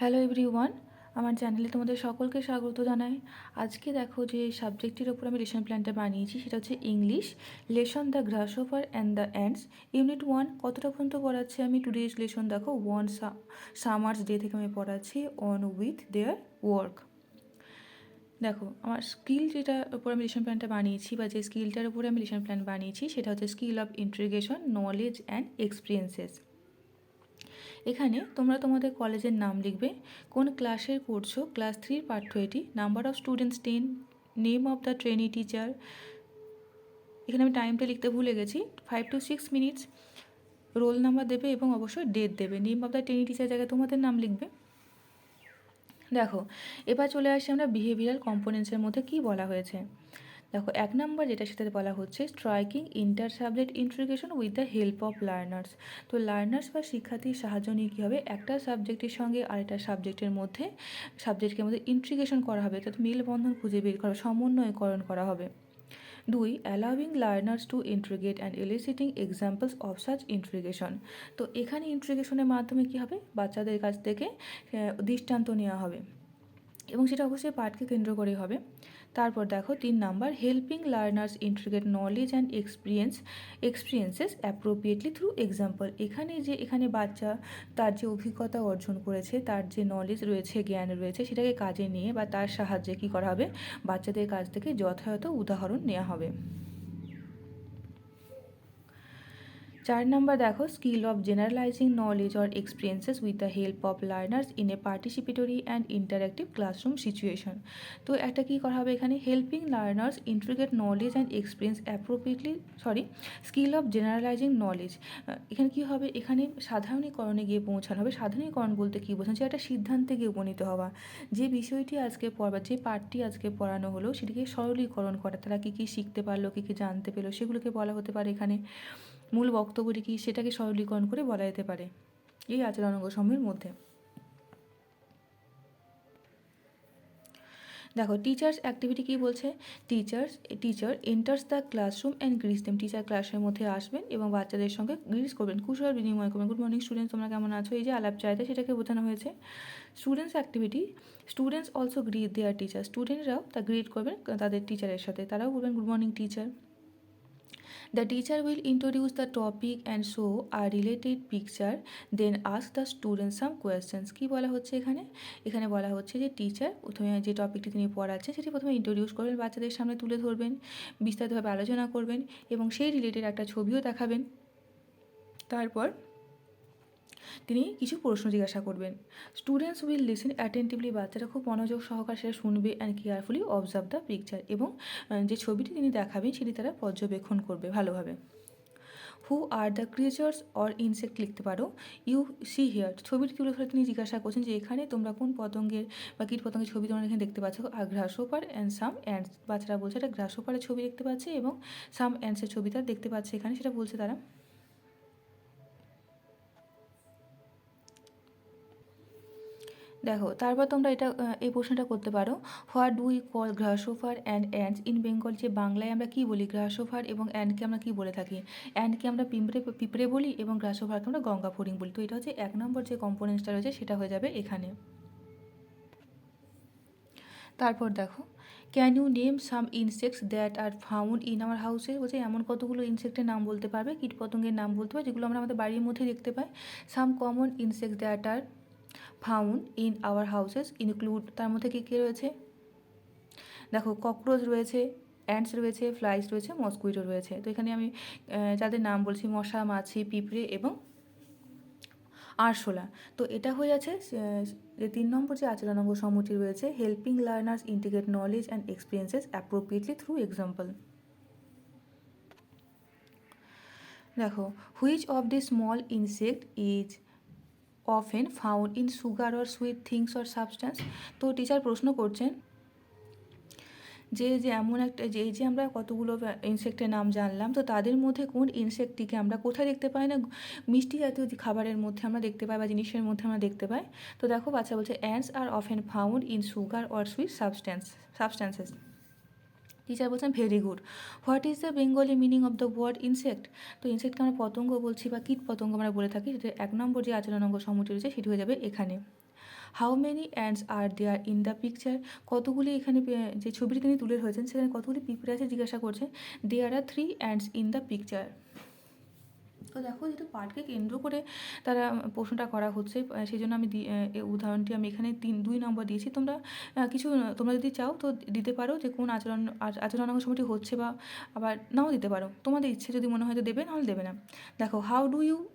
Hello everyone আমার চ্যানেলে তোমাদের সকলকে স্বাগত জানাই। আজকে দেখো যে সাবজেক্টের ওপর আমি লেসন প্ল্যানটা বানিয়েছি, সেটা হচ্ছে English lesson the grasshopper and the ants unit one কতটা পর্যন্ত পড়াচ্ছি আমি? টুডেজ লেসন দেখো ওয়ান সামার্স ডে থেকে আমি পড়াচ্ছি অন উইথ দেয়ার ওয়ার্ক দেখো, আমার স্কিল যেটার উপর আমি লেসন প্ল্যানটা বানিয়েছি, বা যে স্কিলটার উপরে আমি লেসন প্ল্যান বানিয়েছি, সেটা হচ্ছে skill of integration knowledge and experiences এখানে তোমরা তোমাদের কলেজের নাম লিখবে, কোন ক্লাসের করছ ক্লাস থ্রির পাঠ্য এটি number of students ten name of the trainee teacher এখানে আমি টাইমটা লিখতে ভুলে গেছি five to six minutes roll number দেবে এবং অবশ্যই ডেট দেবে name of the trainee teacher জায়গায় তোমাদের নাম লিখবে। দেখো, এবার চলে আসি আমরা বিহেভিয়ারাল কম্পোনেন্টসের মধ্যে কি বলা হয়েছে। দেখো, এক নম্বর যেটা সেটাতে বলা হচ্ছে striking inter subject integration with the help of learners তো লার্নার্স বা শিক্ষার্থীর সাহায্য নিয়ে কী হবে? একটা সাবজেক্টের সঙ্গে আরেকটা সাবজেক্টের মধ্যে সাবজেক্টের মধ্যে ইন্ট্রিগেশন করা হবে। অর্থাৎ মেলবন্ধন খুঁজে বের করা, সমন্বয়করণ করা হবে। দুই allowing learners to integrate and eliciting examples of such integration তো এখানে ইন্ট্রিগেশনের মাধ্যমে কী হবে? বাচ্চাদের কাছ থেকে দৃষ্টান্ত নেওয়া হবে। এবং সেটা অবশ্যই পাঠকে কেন্দ্র করে হবে। তারপর দেখো তিন number helping learners integrate knowledge and experience experiences appropriately through example এখানে যে, এখানে বাচ্চা তার যে অভিজ্ঞতা অর্জন করেছে, তার যে নলেজ রয়েছে, জ্ঞান রয়েছে, সেটাকে কাজে নিয়ে বা তার সাহায্যে কী করা হবে? বাচ্চাদের কাছ থেকে যথাযথ উদাহরণ নেওয়া হবে। চার নম্বর দেখো skill of generalising knowledge or experiences with the help of learners in a participatory and interactive classroom situation তো একটা কী করা হবে এখানে? Helping learners integrate knowledge and experience appropriately sorry skill of generalising knowledge এখানে কী হবে? এখানে সাধারণীকরণে গিয়ে পৌঁছানো হবে। সাধারণীকরণ বলতে কী বোঝানো? যে একটা সিদ্ধান্তে গিয়ে উপনীত হওয়া। যে বিষয়টি আজকে পড়বা যে পাঠটি আজকে পড়ানো হলো, সেটিকে সরলীকরণ করা। তারা কী কী শিখতে পারল, কী কী জানতে পেল, সেগুলোকে বলা হতে পারে এখানে। মূল বক্তব্যটি কী সেটাকে সরলীকরণ করে বলা যেতে পারে? এই আচরণাঙ্গ সমূহের মধ্যে। দেখো টিচার্স অ্যাক্টিভিটি কী বলছে? Teachers teacher enters the classroom and greets them teacher ক্লাসের মধ্যে আসবেন এবং বাচ্চাদের সঙ্গে গ্রিস করবেন। কুশল বিনিময় করবেন। গুড মর্নিং স্টুডেন্টস তোমরা কেমন আছো? এই যে আলাপ চাইতে সেটাকে বোঝানো হয়েছে। Students activity students also greet their teacher স্টুডেন্টরাও তা গ্রিট করবেন তাদের টিচারের সাথে। তারাও বলবেন good morning teacher The teacher will introduce the topic and show a related picture, then ask the student some questions. কি বলা হচ্ছে এখানে এখানে বলা হচ্ছে যে টিচার প্রথমে যে টপিকটি তিনি পড়াচ্ছেন সেটি প্রথমে ইন্ট্রোডিউস করবেন বাচ্চাদের সামনে তুলে ধরবেন বিস্তারিতভাবে আলোচনা করবেন এবং সেই রিলেটেড একটা ছবিও দেখাবেন তারপর তিনি কিছু প্রশ্ন জিজ্ঞাসা করবেন। স্টুডেন্টস উইল লিসেন অ্যাটেন্টিভলি বাচ্চারা খুব মনোযোগ সহকারে সেটা শুনবে and carefully observe the picture এবং যে ছবিটি তিনি দেখাবেন সেটি তারা পর্যবেক্ষণ করবে ভালোভাবে। Who are the creatures or insect লিখতে পারো। ইউ সি হিয়ার ছবিটি তুলে ধরে তিনি জিজ্ঞাসা করছেন যে এখানে তোমরা কোন পতঙ্গের বা কীট পতঙ্গের ছবি তোমরা এখানে দেখতে পাচ্ছ? আর গ্রাসোপার অ্যান্ড সাম অ্যান্ডস বাচ্চারা বলছে, এটা গ্রাসোপারের ছবি দেখতে পাচ্ছে এবং সাম অ্যান্ডসের ছবি তারা দেখতে পাচ্ছে এখানে। সেটা বলছে তারা। দেখো, তারপর তোমরা এটা এই প্রশ্নটা করতে পারো। What do we call grasshopper and ants in Bengal যে বাংলায় আমরা কী বলি? গ্রাসোফার এবং অ্যান্ডকে আমরা কী বলে থাকি? অ্যান্ডকে আমরা পিঁপড়ে পিঁপড়ে বলি এবং গ্রাসোফারকে আমরা গঙ্গা ফড়িং বলি। তো এটা হচ্ছে এক নম্বর যে কম্পোনেন্টসটা রয়েছে, সেটা হয়ে যাবে এখানে। তারপর দেখো can you name some insects that are found in our হাউসে বলছে এমন কতগুলো ইনসেক্টের নাম বলতে পারবে? কীটপতঙ্গের নাম বলতে পারবে, যেগুলো আমরা আমাদের বাড়ির মধ্যে দেখতে পাই। Some common insects that are found in our houses include তার মধ্যে কী কী রয়েছে? দেখো ককরোচ রয়েছে অ্যান্টস রয়েছে ফ্লাইস রয়েছে মসকুইটো রয়েছে। তো এখানে আমি যাদের নাম বলছি, মশা, মাছি, পিঁপড়ে এবং আরশোলা। তো এটা হয়ে যাচ্ছে যে তিন নম্বর যে আচরণাঙ্গ সমূহটি রয়েছে helping learners integrate knowledge and experiences appropriately through example দেখো which of the small insect is often found in sugar or sweet things or substance তো টিচার প্রশ্ন করছেন যে যে এমন একটা, যে যে আমরা কতগুলো ইনসেক্টের নাম জানলাম, তো তাদের মধ্যে কোন ইনসেক্টটিকে আমরা কোথায় দেখতে পাই না? মিষ্টি জাতীয় খাবারের মধ্যে আমরা দেখতে পাই বা জিনিসের মধ্যে আমরা দেখতে পাই। তো দেখো, বাচ্চা বলছে ants are often found in sugar or sweet substance substances teacher বলছেন very good what is the Bengali meaning of the word insect তো ইনসেক্টকে আমরা পতঙ্গ বলছি বা কীট পতঙ্গ আমরা বলে থাকি সেটা এক নম্বর যে আচরণ অঙ্গ সমুচি রয়েছে, সেটি হয়ে যাবে এখানে। How many ants are there in the picture কতগুলি এখানে যে ছবিটি তিনি তুলে ধরেছেন, সেখানে কতগুলি পিঁপড়ে আছে জিজ্ঞাসা করছেন। There are three ants in the picture তো দেখো যেহেতু পাঠকে কেন্দ্র করে তারা প্রশ্নটা করা হচ্ছে সেই জন্য আমি উদাহরণটি আমি এখানে তিন, দুই নম্বর দিয়েছি। তোমরা কিছু, তোমরা যদি চাও তো দিতে পারো যে কোন আচরণ, আচ- আচরণাঙ্গ সময়টি হচ্ছে বা, আবার নাও দিতে পারো। তোমাদের ইচ্ছে যদি মনে হয় তো দেবে, নাহলে দেবে না। দেখো how do you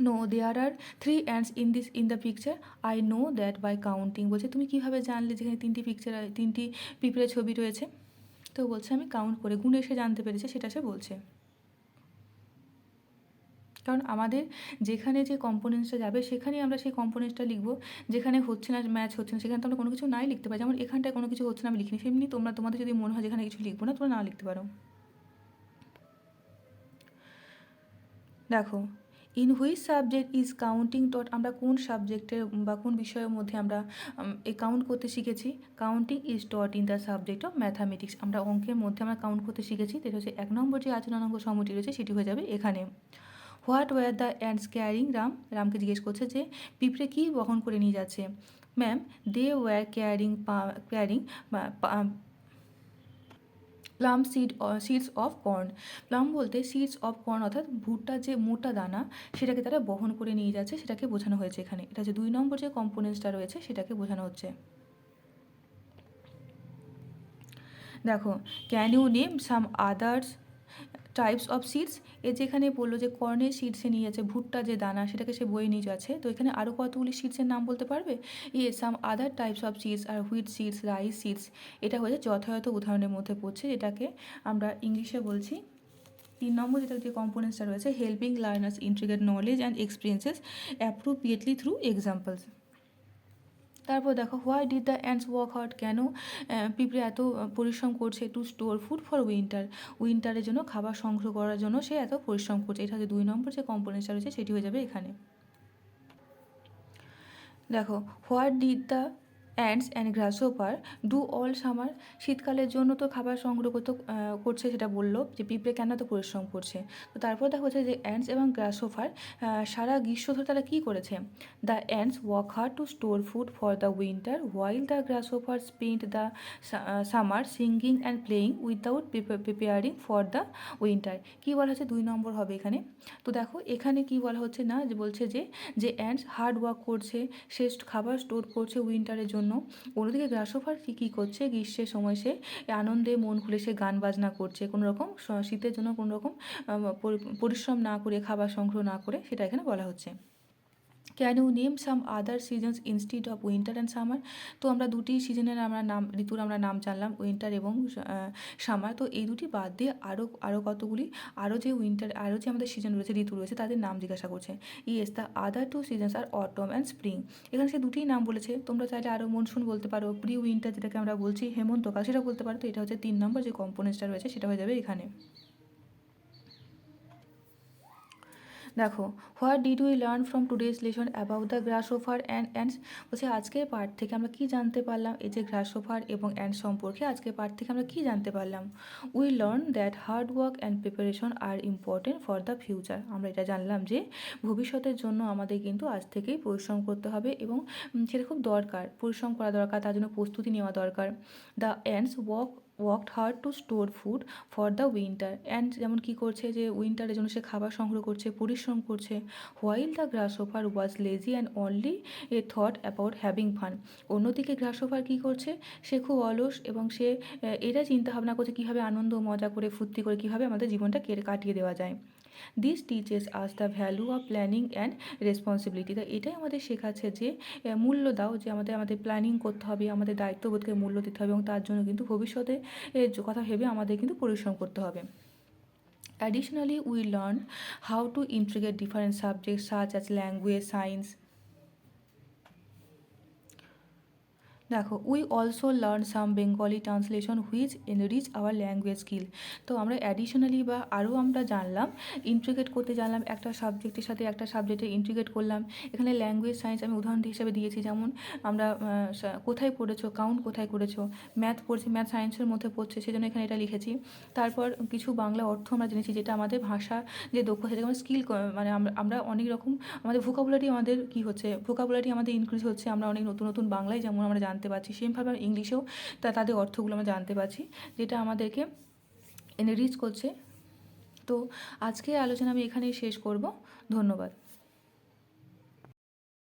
know there are three ants in this in the picture I know that by counting বলছে, তুমি কীভাবে জানলে যেখানে তিনটি পিকচার তিনটি পিঁপড়ে ছবি রয়েছে? তো বলছে, আমি কাউন্ট করে, গুণে এসে জানতে পেরেছে, সেটা সে বলছে। কারণ আমাদের যেখানে যে কম্পোনেন্টসটা যাবে, সেখানেই আমরা সেই কম্পোনেন্টসটা লিখব। যেখানে হচ্ছে না ম্যাচ হচ্ছে না, সেখানে তো আমরা কোনো কিছু নাই লিখতে পারি। যেমন এখানটায় কোনো কিছু হচ্ছে না, আমি লিখিনি। সেমনি তোমরা, তোমাদের যদি মনে হয় যেখানে কিছু লিখব না, তোমরা না লিখতে পারো। দেখো in which subject is counting taught আমরা কোন সাবজেক্টের বা কোন বিষয়ের মধ্যে আমরা কাউন্ট করতে শিখেছি? Counting is taught in the subject of mathematics আমরা অঙ্কের মধ্যে আমরা কাউন্ট করতে শিখেছি। যেটা হচ্ছে এক নম্বর যে আচরণাঙ্গ সময়টি রয়েছে, সেটি হয়ে যাবে এখানে। What were the ants carrying Ram? রামকে জিজ্ঞেস করছে যে, পিঁপড়ে কী বহন করে নিয়ে যাচ্ছে? Ma'am, they were carrying carrying plum seed seeds of corn. Plum বলতে সিডস অফ কর্ন অর্থাৎ ভুট্টার যে মোটা দানা, সেটাকে তারা বহন করে নিয়ে যাচ্ছে, সেটাকে বোঝানো হয়েছে এখানে। এটা যে দুই নম্বর যে কম্পোনেন্টসটা রয়েছে, সেটাকে বোঝানো হচ্ছে। দেখো can you name some others types of seeds এ যেখানে বলল যে কর্নের সিডসে নিয়ে যাচ্ছে, ভুট্টা যে দানা, সেটাকে সে বয়ে নিয়ে যাচ্ছে। তো এখানে আরও কতগুলি সিডসের নাম বলতে পারবে? ইয়ে some other types of seeds are wheat seeds rice seeds এটা হচ্ছে যথাযথ উদাহরণের মধ্যে পড়ছে, যেটাকে আমরা ইংলিশে বলছি। তিন নম্বর যেটা যে কম্পোনেন্টসটা রয়েছে helping learners integrate knowledge and experiences appropriately through examples তারপর দেখো why did the ants work hard কেন পিঁপড়ে এত পরিশ্রম করছে to store food for winter উইন্টারের জন্য খাবার সংগ্রহ করার জন্য সে এত পরিশ্রম করছে। এটা যে দুই নম্বর যে কম্পোনেন্টসটা রয়েছে, সেটি হয়ে যাবে এখানে। দেখো what did the ants and grasshopper do all summer শীতকালের জন্য তো খাবার সংগ্রহ করতে করছে সেটা বলল যে পিঁপড়ে কেন তো পরিশ্রম করছে। তো তারপর দেখা হচ্ছে যে অ্যান্ডস এবং গ্রাসোফার সারা গ্রীষ্ম ধরে তারা কী করেছে? The ants walk hard to store food for the winter while the grasshopper spend the summer singing and playing without preparing for the winter কী বলা হচ্ছে? দুই নম্বর হবে এখানে। তো দেখো, এখানে কি বলা হচ্ছে না? যে বলছে যে যে অ্যান্ডস হার্ড ওয়ার্ক করছে সে খাবার স্টোর করছে উইন্টারের জন্য। অন্যদিকে গ্রাসোফার কী কী করছে? গ্রীষ্মের সময় সে আনন্দে মন খুলে সে গান বাজনা করছে। কোনো রকম শীতের জন্য কোনো রকম পরিশ্রম না করে, খাবার সংগ্রহ না করে সেটা এখানে বলা হচ্ছে। Can you name some other seasons instead of winter and summer তো আমরা দুটি সিজনের আমরা নাম, ঋতুর আমরা নাম জানলাম উইন্টার এবং সামার তো এই দুটি বাদ দিয়ে আরও আরও কতগুলি আরও যে উইন্টার আরও যে আমাদের সিজন রয়েছে, ঋতু রয়েছে, তাদের নাম জিজ্ঞাসা করছে। Yes the other two seasons are autumn and spring এখানে সে দুটিই নাম বলেছে। তোমরা চাইলে আরও মনসুন বলতে পারো প্রি উইন্টার যেটাকে আমরা বলছি, হেমন্তকাল, সেটা বলতে পারো। তো এটা হচ্ছে তিন নম্বর যে কম্পোনেন্টসটা রয়েছে, সেটা হয়ে যাবে এখানে। দেখো, what did we learn from today's lesson about the grass grasshopper and ants? বলছে, আজকের পার্ট থেকে আমরা কি জানতে পারলাম? এই যে গ্রাস গ্রাসোফার এবং অ্যান্ড সম্পর্কে আজকের পার্ট থেকে আমরা কি জানতে পারলাম? We learn that hard work and preparation are important for the future. আমরা এটা জানলাম যে, ভবিষ্যতের জন্য আমাদের কিন্তু আজ থেকেই পরিশ্রম করতে হবে এবং সেটা খুব দরকার। পরিশ্রম করা দরকার, তার জন্য প্রস্তুতি নেওয়া দরকার। The ants work worked hard to store food for the winter and যেমন কী করছে যে উইন্টারের জন্য সে খাবার সংগ্রহ করছে, পরিশ্রম করছে। While the grasshopper was lazy and only a thought about having fun অন্যদিকে গ্রাসোফার কী করছে? সে খুব অলস এবং সে এটা চিন্তা ভাবনা করছে কীভাবে আনন্দ মজা করে, ফুর্তি করে কীভাবে আমাদের জীবনটা কেটে কাটিয়ে দেওয়া যায়। This teaches us the value of planning and responsibility তা এটাই আমাদের শেখাচ্ছে যে মূল্য দাও যে আমাদের আমাদের প্ল্যানিং করতে হবে আমাদের দায়িত্ববোধকে মূল্য দিতে হবে এবং তার জন্য কিন্তু ভবিষ্যতে কথা ভেবে আমাদের কিন্তু পরিশ্রম করতে হবে। Additionally, we learn how to integrate different subjects such as language, science, দেখো we also learn some Bengali translation which enrich our language skill তো আমরা অ্যাডিশনালি বা আরও আমরা জানলাম ইন্ট্রিগেট করতে জানলাম, একটা সাবজেক্টের সাথে একটা সাবজেক্টে ইন্ট্রিগেট করলাম। এখানে ল্যাঙ্গুয়েজ সায়েন্স আমি উদাহরণ হিসেবে দিয়েছি, যেমন আমরা কোথায় পড়েছো কাউন্ট কোথায় করেছ ম্যাথ পড়ছি ম্যাথ সায়েন্সের মধ্যে পড়ছে, সেজন্য এখানে এটা লিখেছি। তারপর কিছু বাংলা অর্থ আমরা জেনেছি, যেটা আমাদের ভাষা যে দক্ষ, সেটা আমরা স্কিল মানে আমরা অনেক রকম, আমাদের ভোকাবুলারি আমাদের কী হচ্ছে ভোকাবুলারি আমাদের ইনক্রিজ হচ্ছে, আমরা অনেক নতুন নতুন বাংলায় যেমন আমরা জানতে পারছি সেমভাবে ইংলিশেও তা তাদের অর্থগুলো আমরা জানতে পারছি, যেটা আমাদেরকে এনে রিচ করছে। তো আজকের আলোচনা আমি এখানেই শেষ করব। ধন্যবাদ।